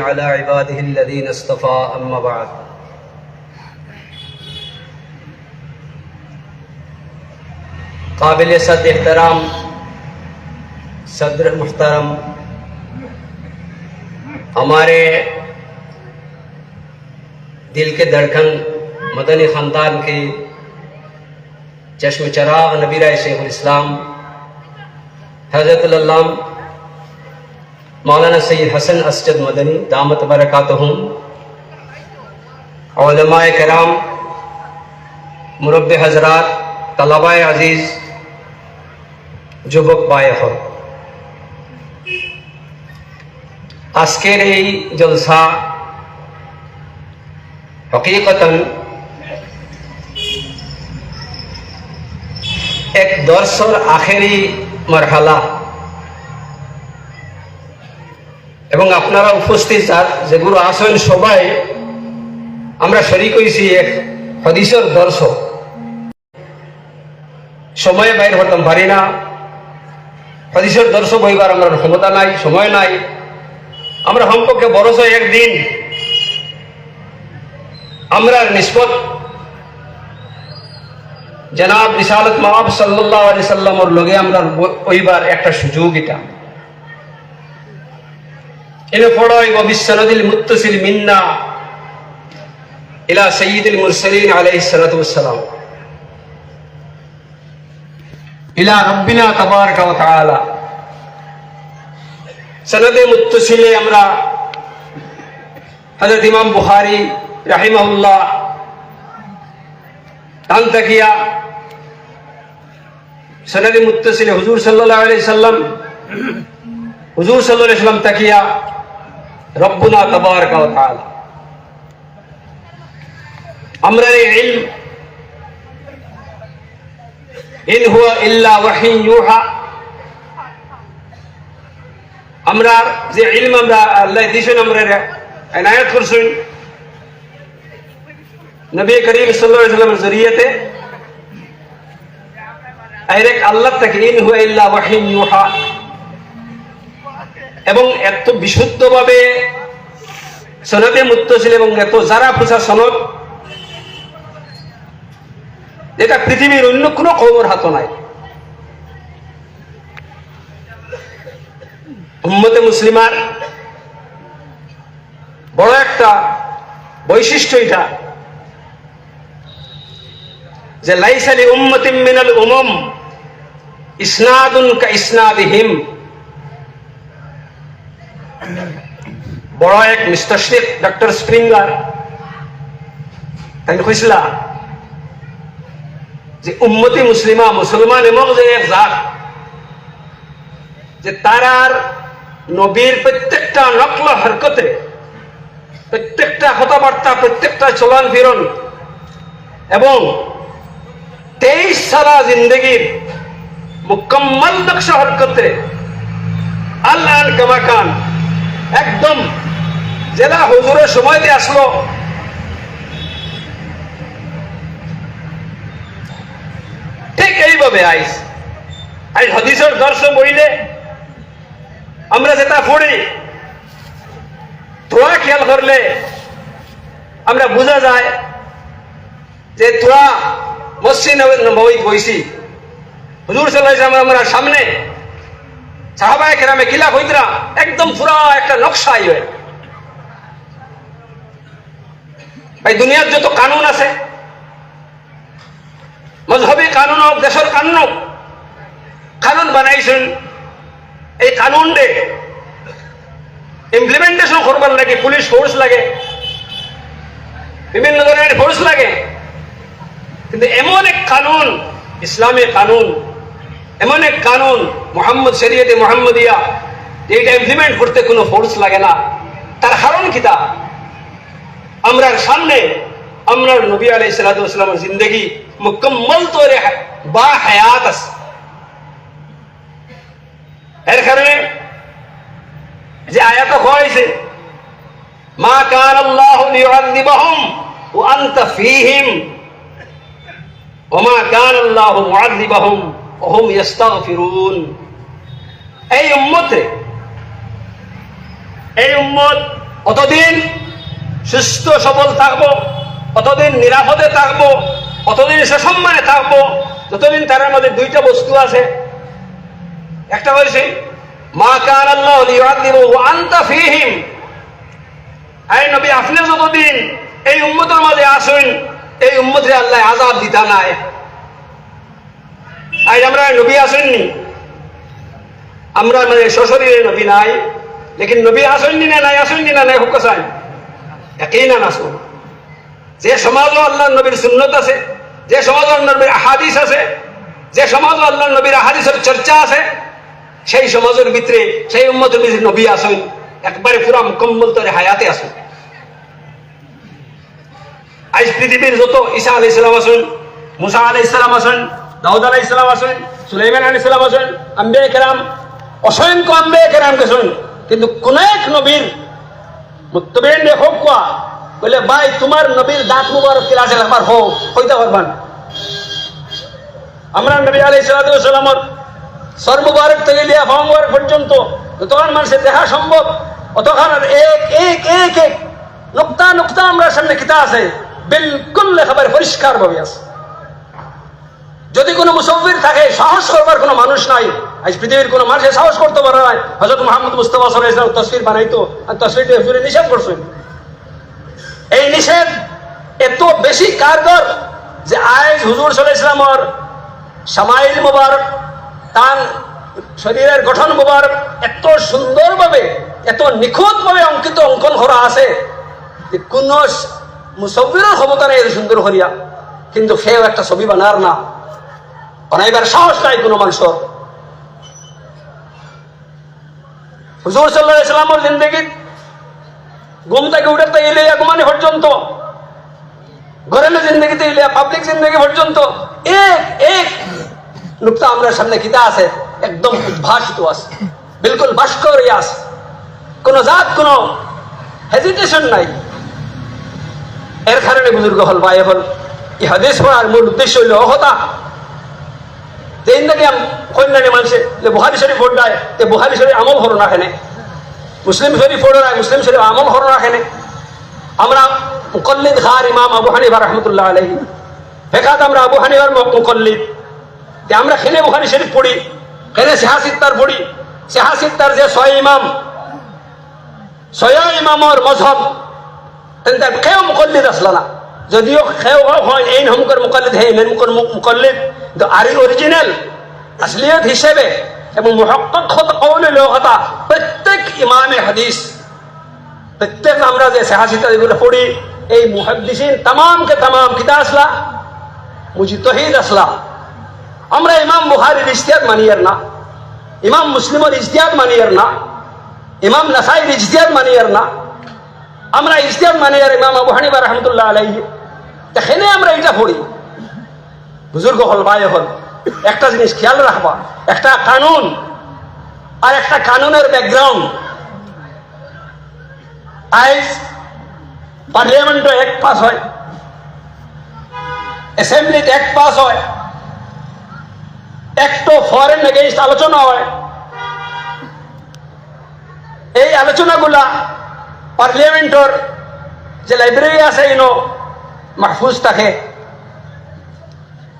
على عباده الذين استفاء أما بعد. قابل صد احترام صدر محترم، ہمارے دل کے دھڑکن مدنی خاندان کے چشم چراغ نبی رائے شیخ الاسلام، حضرت اللہ মৌলানা সৈয়দ হাসান আসজদ মদনী, দামত বরকাত হুম علماء کرام مرب حضرات আজিজ عزیز যুবক পায়ে হল আজকের এই জলসা হকিকতন এক দর্শর আখেরি মরহালা। এবং আপনারা উপস্থিত যেগুলো আসেন সবাই, আমরা শরিক হয়েছি এক হদিসের দর্শক। সময়ে বাইর হতাম, পারি না। হদিসের দর্শক হইবার আমরা ক্ষমতা নাই, সময় নাই। আমরা সম্পর্কে বরস একদিন। আমরা নিষ্পত। জনাব রিসালত মাহাব সাল্লাহ আলি সাল্লামর লগে আমরা ওইবার একটা সুযোগ এটা। এনে ফড়ই বিশ্বনদিল মুত্তসিল মিন্না ইলা সঈদুল মুরসলিন আলাইহিস সালাতু ওয়াস সালাম ইলা রব্বিনা তাবারকা ওয়া তাআলা সনদে মুত্তসিলে আমরা হযরত ইমাম বুখারী রাহিমাহুল্লাহ টান তাকিয়া সনদে মুত্তসিলে হুজুর সাল্লাল্লাহু আলাইহি সাল্লাম হুজুর সাল্লাল্লাহু আলাইহি সাল্লাম তাকিয়া রব্বুনা তাআলা। আমরা এই ইন হুয়া ইল্লা ওয়াহিন ইউহা। আমরা যে ইলম আমরা আল্লাহ দিছেন আমরা এনায়ত করছেন নবী করিম সাল্লাল্লাহু সাল্লামের জরিয়াতে ডাইরেক্ট আল্লাহ থেকে ইন হুয়া ইল্লা ওয়াহিন ইউহা এবং এত বিশুদ্ধভাবে সনদে মুত্তসিল এবং এত যারা পোষা সনদ যেটা পৃথিবীর অন্য কোনো খবর হাত নাই। উম্মতে মুসলিমার বড় একটা বৈশিষ্ট্য এটা যে লাইসালি উম্মতিম মিনাল উমম ইসনাদুন কা ইসনাদিহিম। বড় এক মিস্তাশরিক ডক্টর স্প্রিঙ্গার। তাই কইছিলা যে উম্মতি মুসলিমা মুসলমান এমক যে এক জাত, যে তারার নবীর প্রত্যেকটা নকল হরকতে, প্রত্যেকটা কথাবার্তা, প্রত্যেকটা চলন ফিরন এবং তেইশ সারা জিন্দগির মুকম্মল নকশ হরকতে আল্লাহ কামাকান একদম জেলা হুজুরের সময় দিয়ে আসলো। ঠিক এইভাবে আইস। আজ হদিসের দর্শন বইলে আমরা যেটা পড়ি তোরা খেয়াল করলে আমরা বোঝা যায় যে তোরা মসজিদ নবী বইছি। হুজুর সাল্লাহ আমরা সামনে সাহাবায় একদম একটা নকশা আইবে ভাই, দুনিয়ার যত কানুন আছে কানুন হোক, দেশের কানুন হোক, কানুন বানাইছেন। এই কানুন দে ইমপ্লিমেন্টেশন করবার লাগে পুলিশ ফোর্স লাগে, বিভিন্ন ধরনের ফোর্স লাগে। কিন্তু এমন এক কানুন, ইসলামী কানুন এমন এক কানুন মোহাম্মদ শরীয়তে মোহাম্মদিয়া যে এটা ইমপ্লিমেন্ট করতে কোনো ফোর্স লাগে না। তার কারণ কিতা আমরা সামনে আমরা নবী আলাই সালাতামের জিন্দগি মুকম্মল তৈরি বা হায়াত আছে। এর কারণে যে আয়াত হয়েছে মা কান আল্লাহ লিউআযিবাহুম ওয়া আনতা ফীহিম ওয়া মা কান আল্লাহ মুআযিবাহুম হুম এই উম্মতে, এই উম্মত অতদিন সুস্থ, সবল থাকব? অতদিন নিরাপদে থাকব? অতদিন সসম্মানে থাকব? যতদিন তার মধ্যে দুইটা বস্তু আছে। একটা হয়েছে মা কান আল্লাহ আনতা ফীহিম। আই নবী আপনি যতদিন এই উম্মতের মাঝে আসুন, এই উম্মতের আল্লাহ আযাব দিতা নাই। আজ আমরা নবী আসেননি। আমরা মানে সশরীরে নবী নাই, লেকিন নবী আসেননি না নাই, আসেননি না নাই, হুক চাই একই না নাসুন যে সমাজও আল্লাহ নবীর সুন্নত আছে, যে সমাজ নবীর আহাদিস আছে, যে সমাজ আল্লাহ নবীর আহাদিসের চর্চা আছে, সেই সমাজের ভিতরে সেই উম্মতের ভিতরে নবী আসেন, একবারে পুরা মুকম্মল তরে হায়াতে আসেন। আজ পৃথিবীর যত ঈসা আলাই ইসলাম আসেন, মুসা আলাই ইসলাম আসেন দাউদ আলাই ইসলাম আসেন, সুলাইমান আলাই ইসলাম আসেন আম্বে কেরাম, অসংখ্য আম্বে কেরাম গেছেন কিন্তু কোন এক নবীর মুত্তবেন দেখো কোয়া? বলে, ভাই, তোমার নবীর দাঁত মুবারক ক্লাসে আমার হোক, হইতে পারবান আমরা নবী আলাই সালামের সর মুবারক থেকে ফা মুবারক পর্যন্ত যতক্ষণ মানুষের দেখা সম্ভব অতক্ষণ এক এক এক এক, নুক্তা নুক্তা আমরা সামনে কিতা আছে, বিলকুল লেখাবার পরিষ্কার ভাবে আছে। যদি কোনো মুসব্বির থাকে, সাহস করবার কোনো মানুষ নাই। আজ পৃথিবীর কোনো মানুষে সাহস করতে পারে না হজরত মোহাম্মদ মুস্তফা সাল্লাহ তসবির বানাইতো, আর তসবিরটা ফিরে নিষেধ করছেন। এই নিষেধ এত বেশি কারগর যে আজ হুজুর সাল্লাহ ইসলামর সামাইল মুবারক, তার শরীরের গঠন মুবারক এত সুন্দরভাবে, এত নিখুঁতভাবে অঙ্কিত অঙ্কন করা আছে যে কোন মুসব্বিরের ক্ষমতা নেই সুন্দর করিয়া কিন্তু সেও একটা ছবি বানার না। বানাইবার সাহস নাই কোনো মানুষের। হুজুর সাল্লাহ ইসলামর জিন্দগি ঘুম থেকে উঠে তো এলে ঘুমানি পর্যন্ত ঘরের জিন্দগিতে এলে পাবলিক জিন্দগি পর্যন্ত। এক এক। নুক্তা আমরা সামনে কিতা আছে, একদম উদ্ভাসিত আছে, বিলকুল ভাস্কর আছে কোন জাত, কোন হেজিটেশন নাই। এর কারণে বুজুর্গ হল, ভাই হল এই পড়ার মূল উদ্দেশ্য হইল অহতা যেদিন থেকে কন্যানি মানুষে বুহারি শরীফ পড়ায় তে বুহারি শরীফ আমল হরো না এখানে মুসলিম শরীফ পড়ায় মুসলিম শরীফ আমল হরো না আমরা মুকল্লিদ খার ইমাম আবু হানিফা রহমতুল্লাহ আলহী বেকাত আমরা আবু হানিফার মুকল্লিদ। যে আমরা খেলে বুহারি শরীফ পড়ি খেলে সেহাসিত্তার পড়ি। সেহাসিত্তার যে ছয় ইমাম, ছয় ইমামর মজহব, তেন্তে কেউ মুকল্লিদ আসলা না যদিও কেউ হয়, এই হমকর মুকল্লিদ, হে মুকর মুকল্লিদ কিন্তু আর অরিজিনাল আসলিয়ত হিসেবে এবং লোকতা প্রত্যেক ইমামে হাদিস, প্রত্যেক আমরা যে সেহাসিতা এগুলো পড়ি, এই মুহাদ্দিসিন তামামকে তামাম কিতা আসলা? মুজিতহিদ আসলা। আমরা ইমাম বুহারির ইজতিয়াদ মানিয়ার না, ইমাম মুসলিমের ইজতিয়াদ মানিয়ার না, ইমাম নাসাইর ইজতিয়াদ মানিয়ার না। আমরা ইজতিয়াদ মানিয়ার ইমাম আবু হানিফা রহমতুল্লাহ আলাইহি দেখেনে আমরা এটা পড়ি। বুজুর্গ হল, ভাই হল, একটা জিনিস খেয়াল রাখবা, একটা কানুন আর একটা কানুনের ব্যাকগ্রাউন্ড আইজ পার্লিয়ামেন্ট এক পাস হয়, অ্যাসেম্বলিতে এক পাস হয়, একটো ফরেন এগেইনস্ট আলোচনা হয়। এই আলোচনাগুলা পার্লিয়ামেন্টর যে লাইব্রেরি আছে, ইনো মাহফুজ থাকে।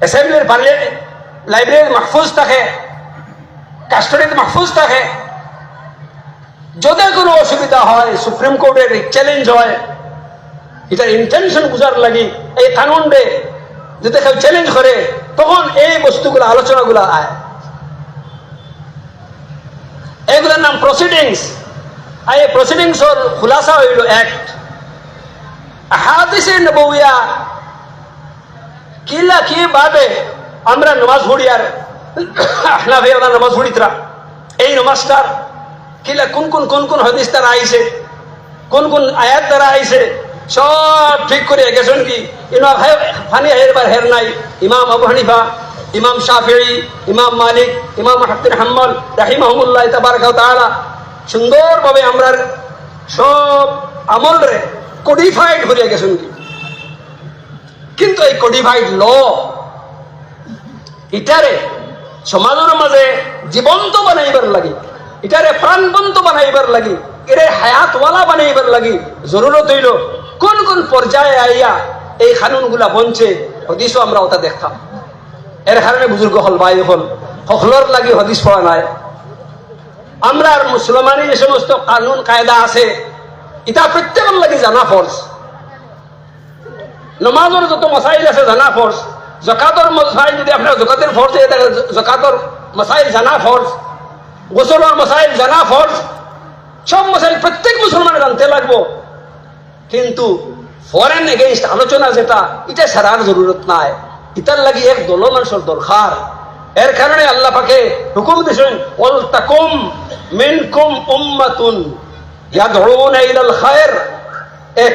অ্যাসেম্বলির পার্লিয়ামেন্ট লাইব্রেরি মাহফুজ থাকে কাস্টডিতে মাহফুজ থাকে। যদি কোনো অসুবিধা হয় সুপ্রিম কোর্টের চ্যালেঞ্জ হয় এটার ইন্টেনশন বুঝার লাগি এই কানুনডে যদি কেউ চ্যালেঞ্জ করে তখন এই বস্তুগুলো, আলোচনাগুলো আয় এগুলোর নাম প্রসিডিংস আর এই প্রসিডিংস ওর খুলাসা হইল অ্যাক্ট হাদিসে নবুয়া কিলা কি ভাবে? আমরা নমাজ পড়ি আর আহনাফে ওরা নমাজ পড়িতরা এই নমাজটার কিলা কোন কোন কোন কোন হদিস তারা আইছে? কোন কোন আয়াত তারা আইছে? সব ঠিক করে গেছেন কি? ইমাম ফানি হেরবার হের নাই। ইমাম আবু হানিফা, ইমাম শাফিঈ, ইমাম মালিক, ইমাম হাফির হাম্মল রাহিমাহমুল্লাহ তাবারক তাআলা সুন্দরভাবে আমরা সব আমল রে কোডিফাইড হয়ে গেছেন কি? কিন্তু এই কোডিফাইড ল ইটারে সমাজের মাঝে জীবন্ত বানাইবার লাগি ইটারে প্রাণবন্ত বানাইবার লাগি, এর হায়াতওয়ালা বানাইবার লাগি, জরুরত হইল কোন কোন পর্যায়ে আইয়া এই খানুনগুলা বনছে, হদিসও আমরা ওটা দেখতাম। এর কারণে বুজুর্গ হল, ভাই হল হকলর লাগি হদিস পড়া নাই। আমরা আর মুসলমানি যে সমস্ত কানুন, কায়দা আছে, এটা প্রত্যেকের লাগি জানা ফরজ। নমাজের যত মশাইল আছে, জানা ফরজ জকাতর মশাইল যদি আপনার জকাতের থাকে জকাতর মশাইল জানা ফরজ গোসলের মশাইল জানা ফরজ সব মশাইল প্রত্যেক মুসলমানের জানতে লাগবো। কিন্তু ফরেন এগেইনস্ট আলোচনা যেটা এটা সারার জরুরত নাই। ইটার লাগি এক দল মানুষের দরকার এর কারণে আল্লাহ পাকে হুকুম দিয়েছেন ওয়াল তাকুম মিনকুম উম্মাতুন ইয়াদউনা ইলাল খায়র এক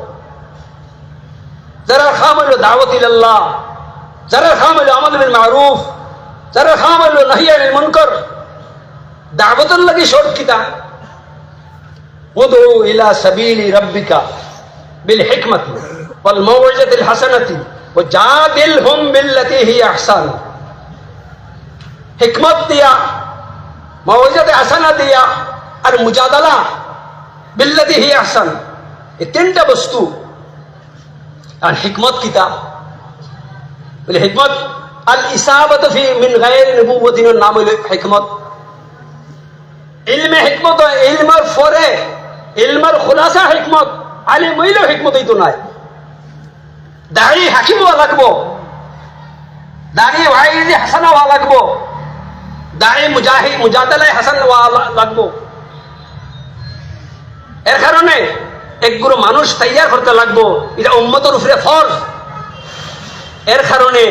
যারা খাম হলো দাওয়াত ইল্লাহ যারা খাম হলো আমাদের মারুফ, যারা খাম হলো নাহিয়ান মুনকর, দাওয়াতের লাগে সর্কিতা উদউ ইলা সাবিলি রব্বিকা বিল হিকমতি ওয়াল মাওইজাতিল হাসানাতি ওয়া জাদিলহুম বিল্লাতি হিয়া আহসান। হিকমত দিয়া মাওইজাতে হাসানা দিয়া আর মুজাদালা বিল্লাতি হিয়া আহসান। এই তিনটা বস্তু আর হিকমত কিতাব বলে হিকমত আল ইসাবত ফি মিন গায়র নবুওয়াতিন নাম হলো হিকমত ইলমে হিকমত হয় ইলমের পরে ইলমের খুলাসা হিকমত আলিম হইলেও হিকমত হইতো নাই দাঁড়ি হাকিম হওয়া লাগবো দাঁড়িয়ে ওয়াইজি হাসানা হওয়া লাগবো দাঁড়িয়ে মুজাহিদ মুজাদালায় হাসান হওয়া লা- লাগবো এর কারণে একগুলো মানুষ তৈয়ার করতে লাগবো, এটা উম্মতর উপরে ফরজ। এর কারণে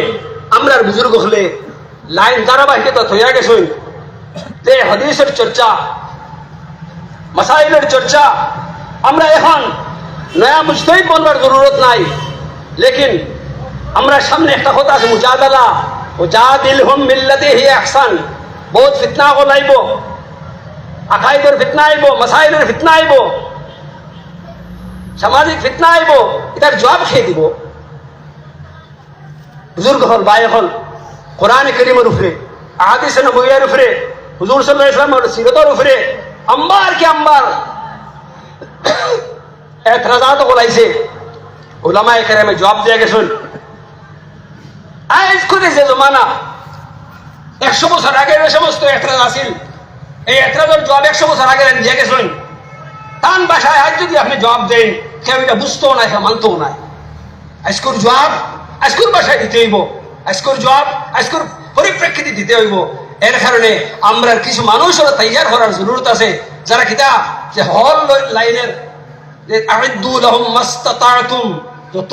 আমরা বুজুর্গ হলে লাইন ধারাবাহিকতা থইয়া গেছই যে হাদিসের চর্চা, মাসাইলের চর্চা, আমরা এখন নয়া মুজতহিদ বনবার জরুরত নাই। লেকিন আমরা সামনে একটা কথা আছে, মুজাদালা ও যা দিল হুম মিল্লাতে হি আহসান। বহুত ফিতনা লাইব আকাইদের ফিতনা আইব, মাসাইলের ফিতনা আইব। সামাজিক ফিতনা আইব, এটার জবাব খেয়ে দিব? বুজুর্গ হল বাই হল কোরআন করিমের উপরে আহাদিস নবইয়ের উপরে, হুজুর সাল্লাহ ইসলামের সিরতর উপরে আম্বার কি আম্বার এতরাজাত বলাইছে ওলামায়ে আমি জবাব দিয়ে গেছেন, আজ করে যে জমানা, একশো বছর আগে সমস্ত এতরাজ আসিল এই এতরাজের জবাব একশো বছর আগে দিয়ে গেছেন। টান ভাষায় আজ যদি আপনি জবাব দেন, কেউ এটা বুঝতেও নাই মানতেও নাই। আজকুর জবাব, আজকুর ভাষায় দিতে হইব। আজকুর জবাব, আজকুর পরিপ্রেক্ষিতে দিতে হইব। এর কারণে আমরা কিছু মানুষ ওরা তৈয়ার করার জরুরত আছে। যারা কিতা যে হল লাইনের যত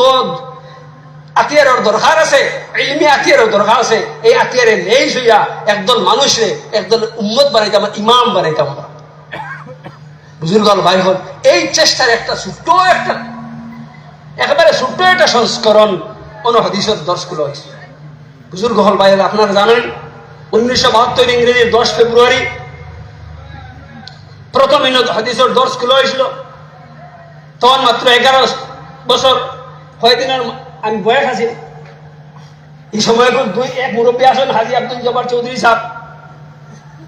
আতিয়ারের দরকার আছে, ইলমি আতিয়ারের দরকার আছে, এই আতিয়ারে নেই হইয়া একদল মানুষরে, একদল উম্মত বানাইতাম ইমাম বানাইতাম আমরা। বুজুর্গল ভাই হল এই চেষ্টার একটা ছোট্ট একটা, একেবারে ছোট্ট একটা সংস্করণ কোনো হাদিসের দর্শগুলো হয়েছে। বুজুর্গ হল ভাই আপনারা জানেন, উনিশশো বাহাত্তর ইংরেজির দশ ফেব্রুয়ারি, প্রথম হাদিসের দর্শ খুলে হয়েছিল। তখন মাত্র এগারো বছর কয়েকদিনের আমি বয়স আছি। এই সময় দুই এক মুরব্বী আসেন হাজি আব্দুল জব্বার চৌধুরী সাহেব।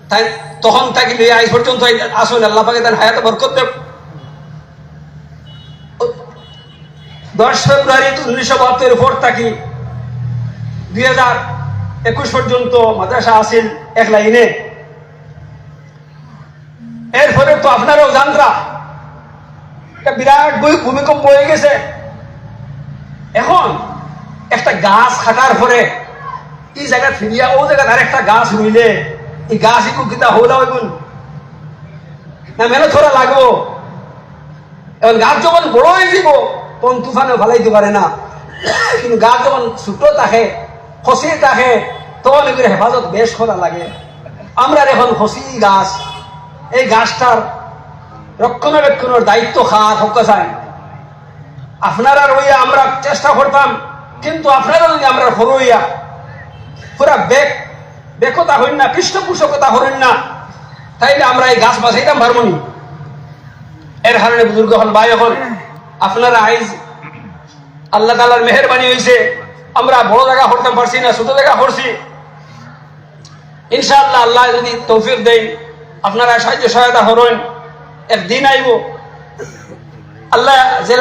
তাই তখন তাকে লিয়ে আজ পর্যন্ত আসুন আল্লাহ তার হায়াতে বরকত দেব। দশ ফেব্রুয়ারি উনিশশো বাহাত্তর পর থাকি দুই হাজার একুশ পর্যন্ত মাদ্রাসা আসিল এক লাইনে। এরপরে তো আপনারাও জানরা একটা বিরাট ভূ- ভূমিকম্প হয়ে গেছে। এখন একটা গাছ খাটার পরে এই জায়গা ফিরিয়া ও জায়গা আর একটা গাছ রইলে। এই গাছ একটু কিতা হলা হইগুন না, মেলে থোড়া লাগবো এখন গাছ যখন বড় হয়ে যাব তখন তুফানে ভালাইতে পারে না। কিন্তু গাছ যখন ছোট থাকে খসি থাকে তখন এগুলো হেফাজত বেশ করা লাগে। আমরা এখন খসি গাছ। এই গাছটার রক্ষণাবেক্ষণের দায়িত্ব খাওয়া হকা চাই আপনারা রইয়া আমরা চেষ্টা করতাম, কিন্তু আপনারা যদি আমরা হরইয়া পুরা বেক বেকতা হইন না পৃষ্ঠপোষকতা হইন না। তাইলে আমরা এই গাছ বাঁচাইতাম পারবনি এর কারণে বুজুর্গ হল ভাই হল আপনারা আইজ আল্লাহ তালার মেহরবানি হয়েছে আমরা বড় জায়গা করতাম পারছি না, ছোট জায়গা করছি ইনশাআল্লাহ আল্লাহ যদি তৌফিক দেয় আপনারা সাহায্য সহায়তা হরইন একদিন আইব। আল্লাহ